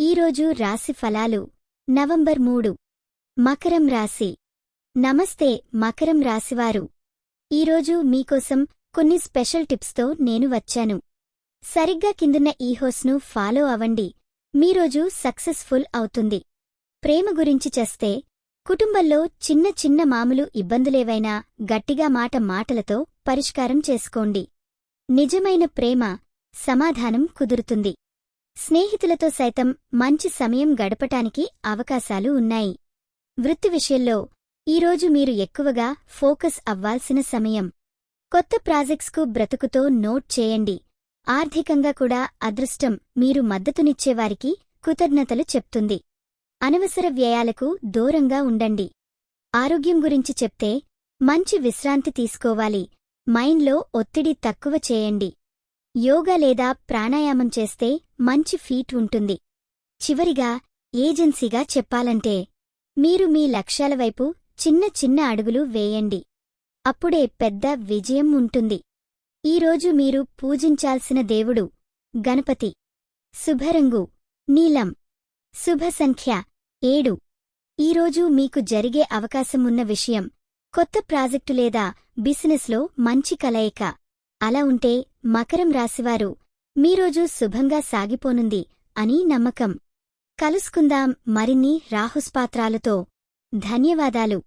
ఈరోజు రాశి ఫలాలు. నవంబర్ మూడు. మకరం రాశి. నమస్తే మకరం రాశివారు. ఈరోజు మీకోసం కొన్ని స్పెషల్ టిప్స్తో నేను వచ్చాను. సరిగ్గా కిందున్న ఈ హోస్ను ఫాలో అవ్వండి. మీరోజు సక్సెస్ఫుల్ అవుతుంది. ప్రేమ గురించి చేస్తే కుటుంబంలో చిన్న చిన్న మామూలు ఇబ్బందులేవైనా గట్టిగా మాట మాటలతో పరిష్కారం చేసుకోండి. నిజమైన ప్రేమ సమాధానం కుదురుతుంది. స్నేహితులతో సైతం మంచి సమయం గడపటానికి అవకాశాలు ఉన్నాయి. వృత్తి విషయంలో ఈరోజు మీరు ఎక్కువగా ఫోకస్ అవ్వాల్సిన సమయం. కొత్త ప్రాజెక్ట్స్కు బ్రతుకుతో నోట్ చేయండి. ఆర్థికంగా కూడా అదృష్టం మీరు మద్దతునిచ్చేవారికి కృతజ్ఞతలు చెప్తుంది. అనవసర వ్యయాలకు దూరంగా ఉండండి. ఆరోగ్యం గురించి చెప్తే మంచి విశ్రాంతి తీసుకోవాలి. మైండ్లో ఒత్తిడి తక్కువ చేయండి. యోగా లేదా ప్రాణాయామం చేస్తే మంచి ఫీట్ ఉంటుంది. చివరిగా ఏజెన్సీగా చెప్పాలంటే మీరు మీ లక్ష్యాల వైపు చిన్న చిన్న అడుగులు వేయండి. అప్పుడే పెద్ద విజయం ఉంటుంది. ఈరోజు మీరు పూజించాల్సిన దేవుడు గణపతి. శుభరంగు నీలం. శుభ సంఖ్య ఏడు. ఈరోజు మీకు జరిగే అవకాశం ఉన్న విషయం కొత్త ప్రాజెక్టు లేదా బిజినెస్లో మంచి కలయిక. అలా ఉంటే మకరం రాశివారు మీరోజు శుభంగా సాగిపోనుంది అని నమ్మకం. కలుసుకుందాం మరిన్ని రాహుస్పాత్రాలతో. ధన్యవాదాలు.